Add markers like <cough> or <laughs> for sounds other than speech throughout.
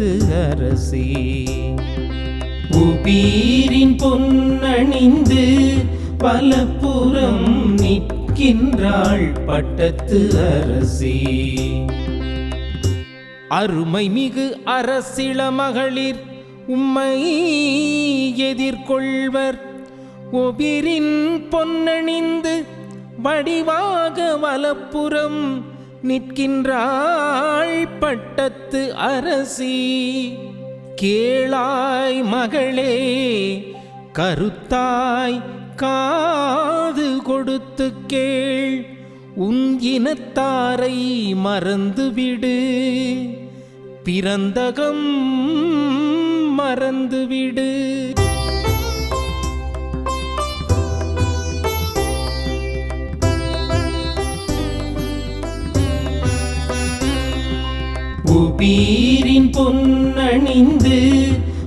பட்டத்து அரசி. உபீரின் பொன்னணிந்து வலப்புறம் நிற்கின்றாள் பட்டத்து அரசி. அருமை மிகு அரசிள மகளிர் உம்மை எதிர்கொள்வர். ஒபிரின் பொன்னணிந்து வடிவாக வலப்புறம் நிற்கின்றாள் பட்டத்து அரசி. கேளாய் மகளே கருத்தாய் காது கொடுத்து கேள். உன் இனத்தாரை மறந்துவிடு. பிறந்தகம் மறந்துவிடு. பீரின் பொன்னணிந்து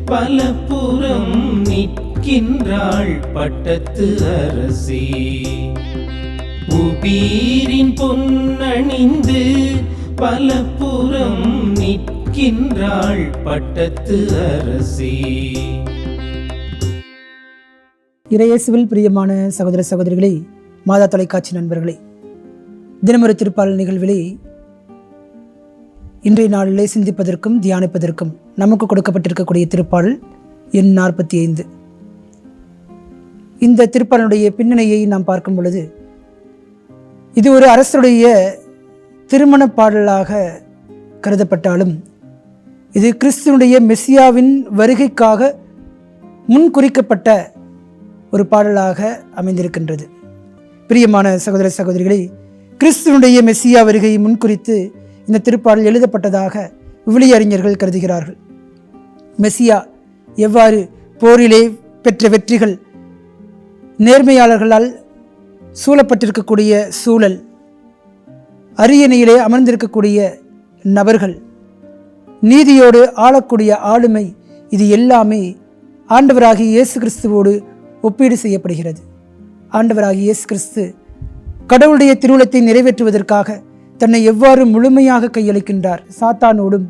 பலப்புறம் நிற்கின்றாள் பட்டத்து அரசி. உபீரின் பொன்னணிந்து பலப்புறம் நிற்கின்றாள் பட்டத்து அரசி. இறையேசுவில் பிரியமான சகோதர சகோதரிகளே மாதா தொலைக்காட்சி நண்பர்களே தினமொரு திருப்பாளர் நிகழ்விலே இன்றைய நாளிலே சிந்திப்பதற்கும் தியானிப்பதற்கும் நமக்கு கொடுக்கப்பட்டிருக்கக்கூடிய திருப்பாடல் எண் நாற்பத்தி ஐந்து இந்த திருப்பாடலுடைய பின்னணியை நாம் பார்க்கும் பொழுது இது ஒரு அரசருடைய திருமண பாடலாக கருதப்பட்டாலும் இது கிறிஸ்துவனுடைய மெஸ்ஸியாவின் வருகைக்காக முன்குறிக்கப்பட்ட ஒரு பாடலாக அமைந்திருக்கின்றது. பிரியமான சகோதர சகோதரிகளை கிறிஸ்துவனுடைய மெஸ்ஸியா வருகையை முன்குறித்து இந்த திருப்பாடல் எழுதப்பட்டதாக விவிலியறிஞர்கள் கருதுகிறார்கள். மெஸ்ஸியா எவ்வாறு போரிலே பெற்ற வெற்றிகள் நேர்மையாளர்களால் சூழப்பட்டிருக்கக்கூடிய சூழல் அரியணையிலே அமர்ந்திருக்கக்கூடிய நபர்கள் நீதியோடு ஆளக்கூடிய ஆளுமை இது எல்லாமே ஆண்டவராகிய இயேசு கிறிஸ்துவோடு ஒப்பீடு செய்யப்படுகிறது. ஆண்டவராகிய இயேசு கிறிஸ்து கடவுளுடைய திருவுளத்தை நிறைவேற்றுவதற்காக தன்னை எவ்வாறு முழுமையாக கையளிக்கின்றார்? சாத்தானோடும்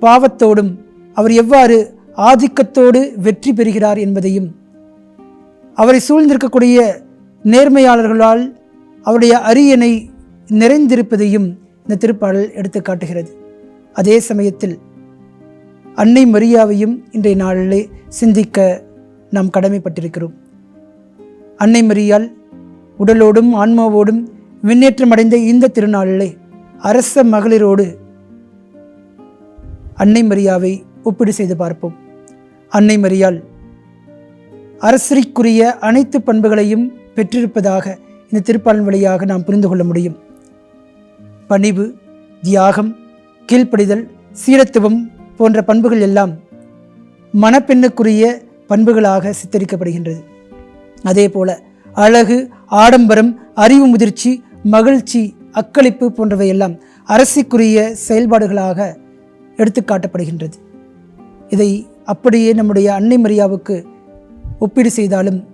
பாவத்தோடும் அவர் எவ்வாறு ஆதிக்கத்தோடு வெற்றி பெறுகிறார் என்பதையும் அவரை சூழ்ந்திருக்கக்கூடிய நேர்மையாளர்களால் அவருடைய அரியணை நிறைந்திருப்பதையும் இந்த திருப்பாடல் எடுத்து காட்டுகிறது. அதே சமயத்தில் அன்னை மரியாவையும் இன்றைய நாளிலே சிந்திக்க நாம் கடமைப்பட்டிருக்கிறோம். அன்னை மரியால் உடலோடும் ஆன்மாவோடும் விண்ணேற்றம் அடைந்த இந்த திருநாளிலே அரச மகளிரோடு அன்னை மரியாவை ஒப்பீடு செய்து பார்ப்போம். அன்னை மரியால் அரசரிக்குரிய அனைத்து பண்புகளையும் பெற்றிருப்பதாக இந்த திருப்பாளன் வழியாக நாம் புரிந்து கொள்ள முடியும். பணிவு தியாகம் கீழ்ப்படிதல் சீரத்துவம் போன்ற பண்புகள் எல்லாம் மணப்பெண்ணுக்குரிய பண்புகளாக சித்தரிக்கப்படுகின்றது. அதே போல அழகு ஆடம்பரம் அறிவு முதிர்ச்சி மகிழ்ச்சி அக்களிப்பு போன்றவையெல்லாம் அரசிக்குரிய செயல்பாடுகளாக எடுத்துக்காட்டப்படுகின்றது. இதை அப்படியே நம்முடைய அன்னை மரியாவுக்கு ஒப்பீடு செய்தாலும்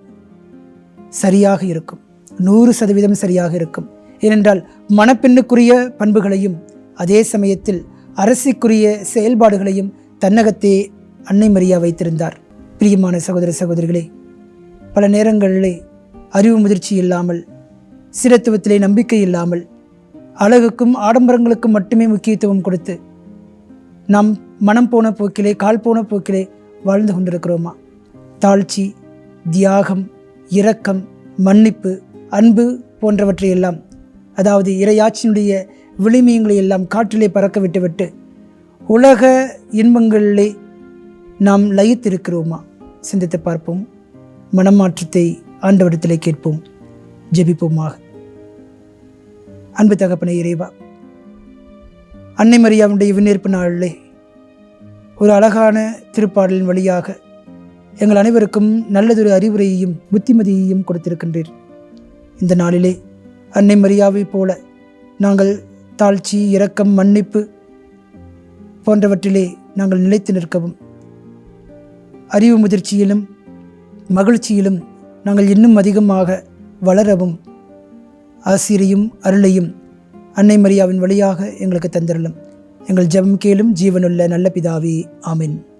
சரியாக இருக்கும். நூறு சதவீதம் சரியாக இருக்கும். ஏனென்றால் மணப்பெண்ணுக்குரிய பண்புகளையும் அதே சமயத்தில் அரசிக்குரிய செயல்பாடுகளையும் தன்னகத்தே அன்னை மரியா வைத்திருந்தார். பிரியமான சகோதர சகோதரிகளே பல நேரங்களிலே அறிவு முதிர்ச்சி இல்லாமல் சிரத்துவத்திலே நம்பிக்கை இல்லாமல் அழகுக்கும் ஆடம்பரங்களுக்கும் மட்டுமே முக்கியத்துவம் கொடுத்து நாம் மனம் போன போக்கிலே கால் போன போக்கிலே வாழ்ந்து கொண்டிருக்கிறோமா? தாழ்ச்சி தியாகம் இரக்கம் மன்னிப்பு அன்பு போன்றவற்றையெல்லாம் அதாவது இறையாட்சியினுடைய விளிமியங்களை எல்லாம் காற்றிலே பறக்க விட்டுவிட்டு உலக இன்பங்களிலே நாம் லயித்திருக்கிறோமா? சிந்தித்து பார்ப்போம். மனமாற்றத்தை ஆண்டவரிடத்திலே கேட்போம். ஜெபிப்போமாக. அன்பு தகப்பனை இறைவா. அன்னை மரியாவுடைய விண்ணேற்பு நாளிலே ஒரு அழகான திருப்பாடலின் வழியாக எங்கள் அனைவருக்கும் நல்லதொரு அறிவுரையையும் புத்திமதியையும் கொடுத்திருக்கின்றீர். இந்த நாளிலே அன்னை மரியாவைப் போல நாங்கள் தாழ்ச்சி இரக்கம் மன்னிப்பு போன்றவற்றிலே நாங்கள் நிலைத்து நிற்கவும் அறிவு முதிர்ச்சியிலும் மகிழ்ச்சியிலும் நாங்கள் இன்னும் அதிகமாக வளரவும் ஆசிரியும் அருளையும் அன்னை மரியாவின் வழியாக எங்களுக்கு தந்திரலும் எங்கள் ஜெபம் கேளும் ஜீவனுள்ள நல்ல பிதாவே ஆமின்.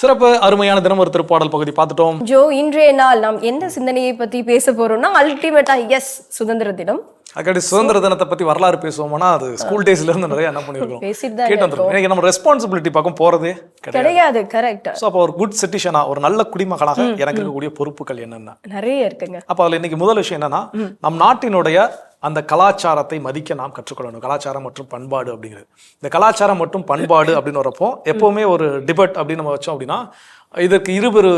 சிறப்பு அருமையான தினம் ஒரு திருப்பாடல் பகுதி பார்த்துட்டோம். ஜோ இன்றைய நாள் நாம் எந்த சிந்தனையை பத்தி பேச போறோம்னா அல்டிமேட்டா எஸ் சுதந்திர தினம். அக்கடி சுதந்திர தினத்தை பத்தி வரலாறு பேசுவோம்னா அது ஸ்கூல் டேஸ்ல இருந்து நிறைய என்ன பண்ணிருக்கோம். கேட்டு வந்துருக்கோம். இன்னைக்கு நம்ம ரெஸ்பான்சிபிலிட்டி பக்கம் போறதே கிடையாது. கரெக்ட் ஸோ அப்போ ஒரு குட் சிட்டிசனா ஒரு நல்ல குடிமகனாக எனக்கு இருக்கக்கூடிய பொறுப்புகள் என்னென்ன? நிறைய இருக்குங்க. அப்போ அதுல இன்னைக்கு முதல் விஷயம் என்னன்னா நம் நாட்டினுடைய அந்த கலாச்சாரத்தை மதிக்க நாம் கற்றுக்கொள்ளணும். கலாச்சாரம் மற்றும் பண்பாடு அப்படிங்கிறது. இந்த கலாச்சாரம் மற்றும் பண்பாடு அப்படின்னு வரப்போ எப்பவுமே ஒரு டிபேட் அப்படின்னு நம்ம வச்சோம் அப்படின்னா இதற்கு இருபெரு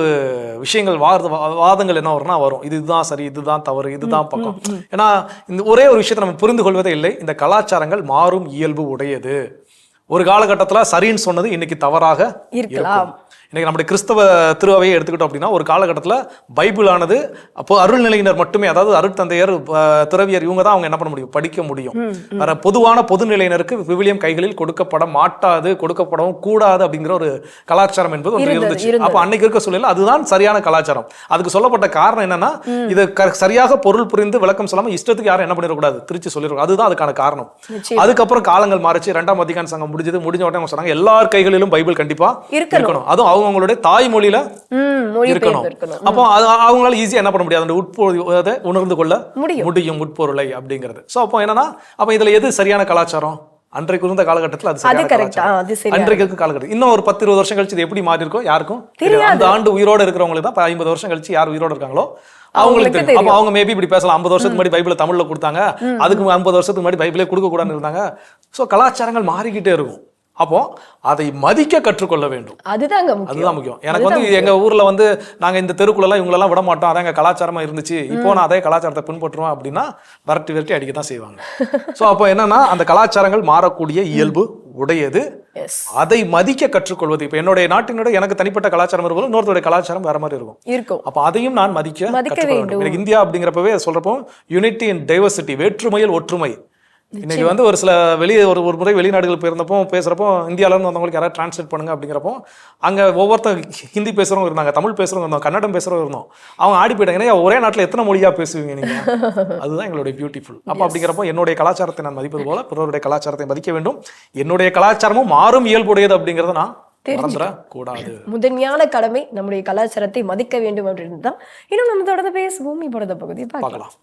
விஷயங்கள் வாத வாதங்கள் என்ன வரும்னா வரும். இது இதுதான் சரி இதுதான் தவறு இதுதான் பக்கம். ஏன்னா இந்த ஒரே ஒரு விஷயத்தை நம்ம புரிந்து கொள்வதே இல்லை. இந்த கலாச்சாரங்கள் மாறும் இயல்பு உடையது. ஒரு காலகட்டத்துல சரின்னு சொன்னது இன்னைக்கு தவறாக இருக்கலாம். இன்னைக்கு நம்முடைய கிறிஸ்தவ திருவையை எடுத்துக்கிட்டோம் அப்படின்னா ஒரு காலகட்டத்தில் பைபிள் ஆனது அப்போ அருள்நிலையினர் மட்டுமே அதாவது அருட்தந்தையர் அஹ், துறவியர் இவங்க தான் அவங்க என்ன பண்ண முடியும்? படிக்க முடியும். வேற பொதுவான பொதுநிலையினருக்கு விவிலியம் கைகளில் கொடுக்கப்பட மாட்டாது கொடுக்கப்படவும் கூடாது அப்படிங்கிற ஒரு கலாச்சாரம் என்பது ஒன்று இருந்துச்சு. அப்போ அன்னைக்கு இருக்க சூழலில் அதுதான் சரியான கலாச்சாரம். அதுக்கு சொல்லப்பட்ட காரணம் என்னன்னா இது சரியாக பொருள் புரிந்து விளக்கம் சொல்லாம இஷ்டத்துக்கு யாரும் என்ன பண்ணிடக்கூடாது? திருச்சி சொல்லிருக்கோம் அதுதான் அதுக்கான காரணம். அதுக்கப்புறம் காலங்கள் மாறிச்சு. ரெண்டாம் வத்திகான் சங்கம் முடிஞ்சது. முடிஞ்ச உடனே சொன்னாங்க எல்லார் கைகளிலும் பைபிள் கண்டிப்பா இருக்கணும். இருக்கணும். அவங்களுடைய தாய்மொழியில இருக்கணும். அப்போ அவங்களால ஈஸியா என்ன பண்ண முடியாது. அந்த உட்பொருளை உணர்ந்து கொள்ள முடியும். உட்பொருளை அப்படிங்கிறது. சோ அப்போ என்னன்னா அப்போ இதுல எது சரியான கலாச்சாரம்? அன்றைக்கு இருந்த காலகட்டத்தில் அது அன்றைக்கு இருக்க காலகட்டம் இன்னும் ஒரு பத்து இருபது வருஷம் கழிச்சு இது எப்படி மாறி இருக்கும் யாருக்கும். அந்த ஆண்டு உயிரோட இருக்கிறவங்களுக்கு தான் ஐம்பது வருஷம் கழிச்சு யார் உயிரோட இருக்காங்களோ அவங்களுக்கு அவங்களுக்கு தெரியும். அப்போ அவங்க மேபி இப்படி பேசலாம். ஐம்பது வருஷத்துக்கு முன்னாடி பைபிளை தமிழ்ல கொடுத்தாங்க. அதுக்கு ஐம்பது வருஷத்துக்கு முன்னாடி பைபிளே கொடுக்க கூடாதுன்னு இருந்தாங்க. சோ கலாச்சாரங்கள் மாறிக்கிட்டே இருக்கும். அப்போ அதை மதிக்க கற்றுக்கொள்ள வேண்டும். அதுதாங்க அதுதான் முக்கியம். எனக்கு வந்து எங்க ஊர்ல வந்து நாங்க இந்த தெருக்குள்ளெல்லாம் இவங்களெல்லாம் விட மாட்டோம். அதான் எங்க கலாச்சாரமா இருந்துச்சு. இப்போ நான் அதே கலாச்சாரத்தை பின்பற்றுவேன் அப்படின்னா விரட்டி விரட்டி அடிக்க தான் செய்வாங்க. சோ அப்போ என்னன்னா அந்த கலாச்சாரங்கள் மாறக்கூடிய இயல்பு உடையது. அதை மதிக்க கற்றுக்கொள்வது. இப்போ என்னுடைய நாட்டினுடைய எனக்கு தனிப்பட்ட கலாச்சாரம் இருக்கும் இன்னொருத்தருடைய கலாச்சாரம் வேற மாதிரி இருக்கும். இருக்கும். அப்போ அதையும் நான் மதிக்க மதிக்க வேண்டும். எனக்கு இந்தியா அப்படிங்கிறப்பவே சொல்றப்போ யூனிட்டி அண்ட் டைவர்சிட்டி வேற்றுமையில் ஒற்றுமை. இன்னைக்கு வந்து ஒரு சில வெளியே ஒரு ஒரு முறை வெளிநாடுகள் போயிருந்தப்போ பேசுறப்போ இந்தியால இருந்து வந்தவங்களுக்கு யாராவது டிரான்ஸ்லேட் பண்ணுங்க அப்படிங்கிறப்போ அங்க ஒவ்வொருத்தர் ஹிந்தி பேசுறவங்க இருந்தாங்க தமிழ் பேசுறவங்க இருந்தோம் கன்னடம் பேசுறவங்க இருந்தோம். அவங்க ஆடி போயிட்டாங்க ஒரே நாட்டுல எத்தனை மொழியா பேசுவீங்க நீங்க? <laughs> அதுதான் எங்களுடைய பியூட்டிஃபுல் அப்போ அப்படிங்கிறப்போ என்னுடைய கலாச்சாரத்தை நான் மதிப்பது போல பிறருடைய கலாச்சாரத்தை மதிக்க வேண்டும். என்னுடைய கலாச்சாரமும் மாறும் இயல்புடையது அப்படிங்கறத நான் கூடாது முதன்மையான கடமை நம்முடைய கலாச்சாரத்தை மதிக்க வேண்டும் அப்படின்னு தான். இன்னும் நம்ம தொடர்ந்து பேசுவோம். இப்பொழுது பகுதி பார்க்கலாம். பார்க்கலாம்.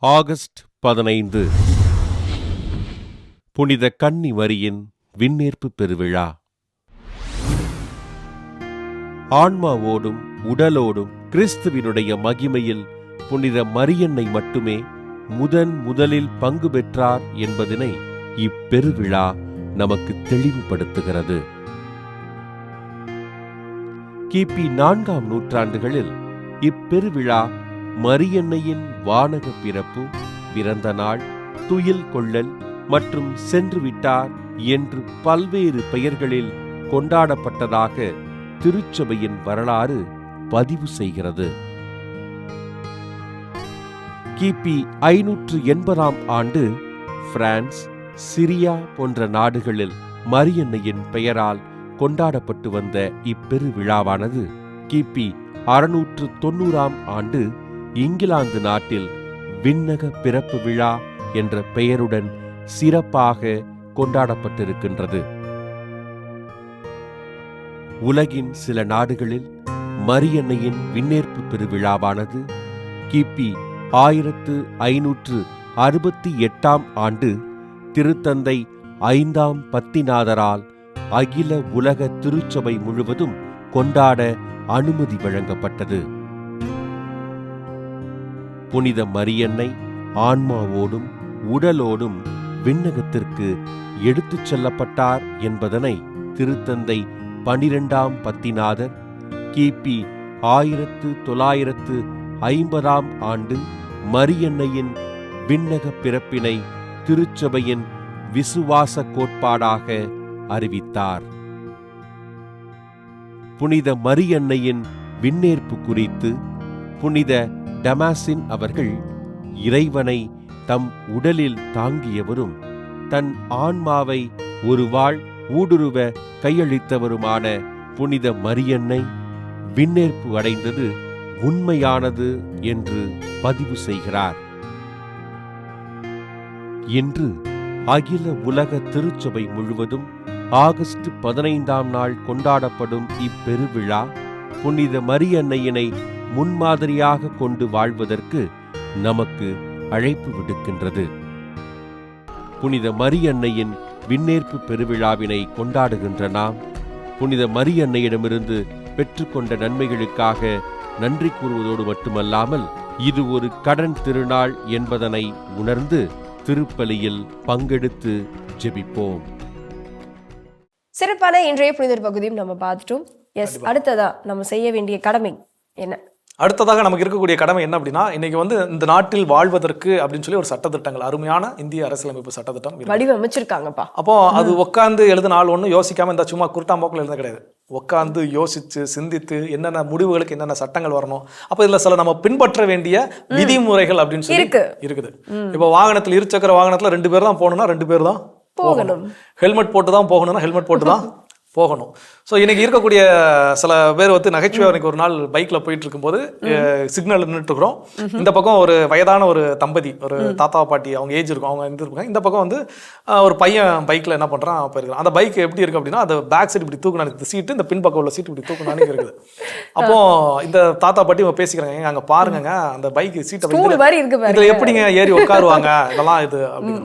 ஆகஸ்ட் பதினைந்து. புனித கன்னி வரியின் விண்ணேற்பு பெருவிழா. ஆன்மாவோடும் உடலோடும் கிறிஸ்துவினுடைய மகிமையில் புனித மரியன்னை மட்டுமே முதன் முதலில் பங்கு பெற்றார் என்பதனை இப்பெருவிழா நமக்கு தெளிவுபடுத்துகிறது. கிபி நான்காம் நூற்றாண்டுகளில் இப்பெருவிழா மரியன்னையின் வானக பிறப்பு பிறந்த நாள் துயில் கொள்ளல் மற்றும் சென்று விட்டார் என்று பல்வேறு பெயர்களில் கொண்டாடப்பட்டதாக திருச்சபையின் வரலாறு பதிவு செய்கிறது. கிபி ஐநூற்று எண்பதாம் ஆண்டு பிரான்ஸ் சிரியா போன்ற நாடுகளில் மரியன்னையின் பெயரால் கொண்டாடப்பட்டு வந்த இப்பெருவிழாவானது கிபி அறுநூற்று தொண்ணூறாம் ஆண்டு இங்கிலாந்து நாட்டில் விண்ணக பிறப்பு விழா என்ற பெயருடன் சிறப்பாக கொண்டாடப்பட்டிருக்கின்றது. உலகின் சில நாடுகளில் மரியன்னையின் விண்ணேற்பு பெருவிழாவானது கிபி ஆயிரத்து ஐநூற்று அறுபத்தி எட்டாம் ஆண்டு திருத்தந்தை ஐந்தாம் பத்திநாதரால் அகில உலக திருச்சபை முழுவதும் கொண்டாட அனுமதி வழங்கப்பட்டது. புனித மரியன்னை ஆன்மாவோடும் உடலோடும் விண்ணகத்திற்கு எடுத்துச் செல்லப்பட்டார் என்பதனை திருத்தந்தை பனிரெண்டாம் பத்திநாதர் கிபி ஆயிரத்து தொள்ளாயிரத்து ஐம்பதாம் ஆண்டு மரியன்னையின் விண்ணக பிறப்பினை திருச்சபையின் விசுவாச கோட்பாடாக அறிவித்தார். புனித மரியன்னையின் விண்ணேற்பு குறித்து புனித டமாசின் அவர்கள் இறைவனை தம் உடலில் தாங்கியவரும் தன் ஆன்மாவை ஒரு வாழ் ஊடுருவ கையளித்தவருமான புனித மரியன்னை விண்ணேற்பு அடைந்தது உண்மையானது என்று பதிவு செய்கிறார். இன்று அகில உலக திருச்சபை முழுவதும் ஆகஸ்ட் பதினைந்தாம் நாள் கொண்டாடப்படும் இப்பெருவிழா புனித மரியன்னையினை முன்மாதிரியாக கொண்டு வாழ்வதற்கு நமக்கு அழைப்பு விடுக்கின்றது. புனித மரியன்னையின் விண்ணேற்பு பெருவிழாவினை கொண்டாடுகின்ற நாம் புனித மரியன்னையிடமிருந்து பெற்றுக்கொண்ட நன்மைகளுக்காக நன்றி கூறுவதோடு மட்டுமல்லாமல் இது ஒரு கடன் திருநாள் என்பதனை உணர்ந்து திருப்பலியில் பங்கெடுத்து ஜெபிப்போம். சிறப்பான இன்றைய புனிதர் பகுதியும் நம்ம பார்த்துட்டோம். எஸ் அடுத்ததா நம்ம செய்ய வேண்டிய கடமை என்ன? அடுத்ததாக நமக்கு இருக்கக்கூடிய கடமை என்ன அப்படின்னா இன்னைக்கு வந்து இந்த நாட்டில் வாழ்வதற்கு அப்படின்னு சொல்லி ஒரு சட்டத்திட்டங்கள் அருமையான இந்திய அரசியலமைப்பு சட்டத்திட்டம். வடிவமைச்சிருக்காங்கப்பா. அப்போ அது உட்காந்து எழுத நாள் ஒன்றும் யோசிக்காம இந்த சும்மா குருட்டாம்போக்கில் எழுத கிடையாது. உட்காந்து யோசிச்சு சிந்தித்து என்னென்ன முடிவுகளுக்கு என்னென்ன சட்டங்கள் வரணும். அப்போ இதுல சில நம்ம பின்பற்ற வேண்டிய விதிமுறைகள் அப்படின்னு சொல்லி இருக்கு. இருக்குது. இப்போ வாகனத்தில் இருசக்கர வாகனத்துல ரெண்டு பேர் தான் போகணும்னா ரெண்டு பேர் தான் போகணும். ஹெல்மெட் போட்டு தான் போகணும்னா ஹெல்மெட் போட்டு தான் <laughs> போகணும். ஸோ இன்னைக்கு இருக்கக்கூடிய சில பேர் வந்து நகைச்சுவை எனக்கு ஒரு நாள் பைக்ல போயிட்டு இருக்கும்போது சிக்னல் நின்றுட்டு இருக்கிறோம். இந்த பக்கம் ஒரு வயதான ஒரு தம்பதி ஒரு தாத்தா பாட்டி அவங்க ஏஜ் இருக்கும் அவங்க வந்து இருப்பாங்க. இந்த பக்கம் வந்து ஒரு பையன் பைக்ல என்ன பண்றான் போயிருக்கான் அந்த பைக் எப்படி இருக்கு அப்படின்னா அந்த பேக் சீட் இப்படி தூக்குனா இந்த சீட்டு இந்த பின் பக்கம் உள்ள சீட் இப்படி தூக்குனானே இருக்குது. <laughs> அப்போ இந்த தாத்தா பாட்டி இவங்க பேசிக்கிறாங்க "ஏங்க, அங்க பாருங்கங்க அந்த பைக் சீட்டை பாருங்க இதுல எப்படிங்க ஏறி உட்காருவாங்க? இதெல்லாம் இது அப்படின்னு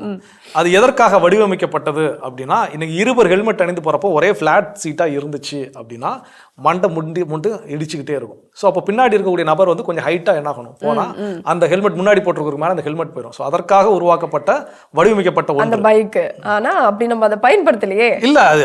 அது எதற்காக வடிவமைக்கப்பட்டது அப்படின்னா இன்னைக்கு இருவர் ஹெல்மெட் அணிந்து போறப்போ ஒரே ஃபிளாட் சீட்டா இருந்துச்சு அப்படின்னா மண்டை முண்டி முண்டு இடிச்சுக்கிட்டே இருக்கும். ஸோ அப்போ பின்னாடி இருக்கக்கூடிய நபர் வந்து கொஞ்சம் ஹைட்டா என்ன ஆகணும்? போனா அந்த ஹெல்மெட் முன்னாடி போட்டிருக்கிற மேல அந்த ஹெல்மெட் போயிடும் ஸோ அதற்காக உருவாக்கப்பட்ட வடிவமைக்கப்பட்ட அந்த பைக் ஆனா அப்படி நம்ம அதை பயன்படுத்தலையே. இல்ல அது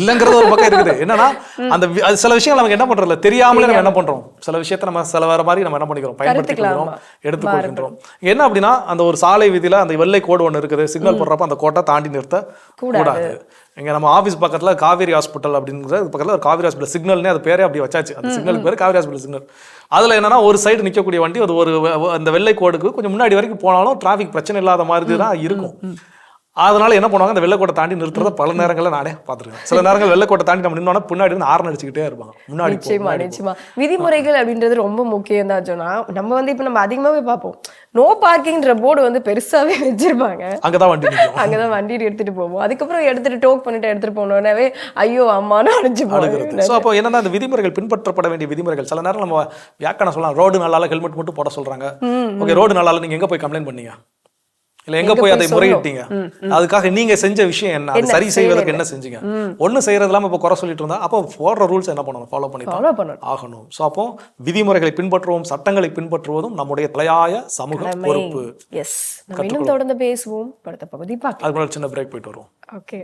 இல்லங்கிறது ஒரு பக்கம் இருக்குது. என்னன்னா அந்த அது சில விஷயங்கள் நமக்கு என்ன பண்றோம்ல தெரியாமலே நம்ம என்ன பண்றோம்? சில விஷயத்தை நம்ம சில வேற மாதிரி நம்ம என்ன பண்ணிக்கிறோம்? பயன்படுத்திக்கிறோம்? எடுத்துக்கொள்கின்றோம் என்ன அப்படின்னா அந்த ஒரு சாலை விதியில அந்த வெள்ளை கோடு ஒன்று இருக்குது. சிக்னல் போடுறப்ப அந்த கோட்டை தாண்டி நிறுத்த கூடாது. இங்க நம்ம ஆபீஸ் பக்கத்துல காவேரி ஹாஸ்பிட்டல் அப்படிங்கிற பக்கத்துல ஒரு காவேரி ஹாஸ்பிட்டல் சிக்னல்னே அது பேரே அப்படி வச்சாச்சு. அந்த சிக்னல் பேர் காவேரி ஹாஸ்பிட்டல் சிக்னல் அதுல என்னன்னா ஒரு சைடு நிக்கக்கூடிய வண்டி அது ஒரு அந்த வெள்ளை கோடுக்கு கொஞ்சம் முன்னாடி வரைக்கும் போனாலும் டிராஃபிக் பிரச்சனை இல்லாத மாதிரி தான் இருக்கும். அதனால என்ன பண்ணுவாங்க? அந்த வெள்ளைக்கோட்டை தாண்டி நிறுத்துறத பல நேரங்கள்ல நானே பார்த்துருக்கேன். சில நேரங்கள் வெள்ளைக்கோட்டை தாண்டி நம்ம நின்னோன்னா பின்னாடி இருந்து ஆரன் அடிச்சுக்கிட்டே இருப்பாங்க. முன்னாடி நிச்சயமா. நிச்சயமா. விதிமுறைகள் அப்படின்றது ரொம்ப முக்கியம் தான் சொன்னா நம்ம வந்து இப்ப நம்ம அதிகமாவே பார்ப்போம். நோ பார்க்கிங்ன்ற போர்டு வந்து பெருசாவே வச்சிருப்பாங்க. அங்கதான் வண்டி நிற்கும் அங்கதான் வண்டி எடுத்துட்டு போவோம். அதுக்கப்புறம் எடுத்துட்டு டோக் பண்ணிட்டு எடுத்துட்டு போனோடனே ஐயோ அம்மானு அடிச்சு அழுகிறது. போடுறது ஸோ அப்போ என்னன்னா அந்த விதிமுறைகள் பின்பற்றப்பட வேண்டிய விதிமுறைகள். சில நேரம் நம்ம வியாக்கணம் சொல்லலாம். ரோடு நல்லால ஹெல்மெட் மட்டும் போட சொல்றாங்க. ஓகே ரோடு நல்லால நீங்க எங்க போய் கம்ப்ளைண்ட் பண்ணீங்க? இல்ல எங்க போய் அதை முறையிட்டீங்க? அதுக்காக நீங்க செஞ்ச விஷயம் என்ன? அது சரி செய்வதற்கு. என்ன செஞ்சீங்க? ஒண்ணு செய்யறது இல்லாம இப்ப குறை சொல்லிட்டு இருந்தா அப்போ போடுற ரூல்ஸ் என்ன பண்ணணும்? ஃபாலோ பண்ணி ஆகணும். ஸோ அப்போ விதிமுறைகளை பின்பற்றுவோம் சட்டங்களை பின்பற்றுவதும் நம்முடைய தலையாய சமூக பொறுப்பு. எஸ் தொடர்ந்து பேசுவோம். அடுத்த பகுதி பார்க்கலாம். அதுக்கு சின்ன பிரேக் போயிட்டு வருவோம். ஓகே